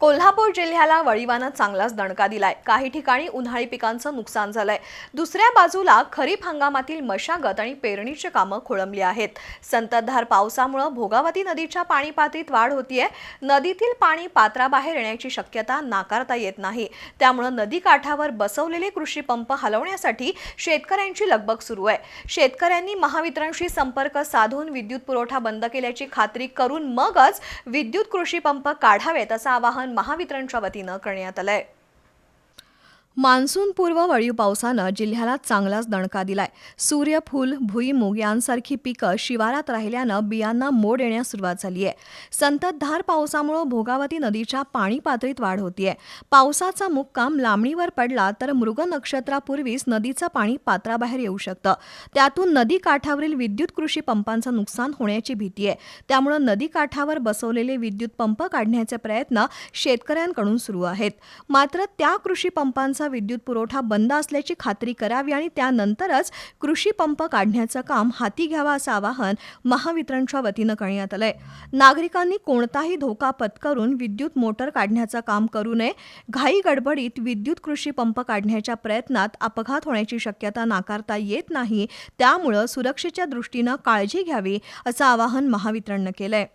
कोल्हापूर जिल्ह्याला वळीवानं चांगलाच दणका दिलाय. काही ठिकाणी उन्हाळी पिकांचं नुकसान झालंय. दुसऱ्या बाजूला खरीप हंगामातील मशागत आणि पेरणीची कामं खोळंबली आहेत. संततधार पावसामुळं भोगावती नदीच्या पाणी पातळीत वाढ होतीये. नदीतील पाणी पात्राबाहेर येण्याची शक्यता नाकारता येत नाही. त्यामुळं नदी काठावर बसवलेले कृषी पंप हलवण्यासाठी शेतकऱ्यांची लगबग सुरू आहे. शेतकऱ्यांनी महावितरणशी संपर्क साधून विद्युत पुरवठा बंद केल्याची खात्री करून मगच विद्युत कृषी पंप काढावेत असं आवाहन महावितरणच्या वतीनं करण्यात आलंय. मान्सून मान्सूनपूर्व वळीव पावसानं जिल्ह्याला चांगलाच दणका दिलाय. सूर्यफूल भुईमुग यांसारखी पिकं शिवारात राहिल्यानं बियांना मोड येण्यास सुरुवात झाली आहे. संततधार पावसामुळं भोगावती नदीच्या पाणी पातळीत वाढ होतीये. पावसाचा मुक्काम लांबणीवर पडला तर मृग नक्षत्रापूर्वीच नदीचं पाणी पात्राबाहेर येऊ शकतं. त्यातून नदी काठावरील विद्युत कृषी पंपांचं नुकसान होण्याची भीती आहे. त्यामुळं नदी काठावर बसवलेले विद्युत पंप काढण्याचे प्रयत्न शेतकऱ्यांकडून सुरू आहेत. मात्र त्या कृषी पंपांचा विद्युत पुरवठा बंद असल्याची खात्री करावी आणि त्यानंतरच कृषी पंप काढण्याचं काम हाती घ्यावं असं आवाहन महावितरणच्या वतीनं करण्यात आलंय. नागरिकांनी कोणताही धोका पत्करून विद्युत मोटर काढण्याचं काम करू नये. घाई गडबडीत विद्युत कृषी पंप काढण्याच्या प्रयत्नात अपघात होण्याची शक्यता नाकारता येत नाही. त्यामुळं सुरक्षेच्या दृष्टीनं काळजी घ्यावी असं आवाहन महावितरणनं केलंय.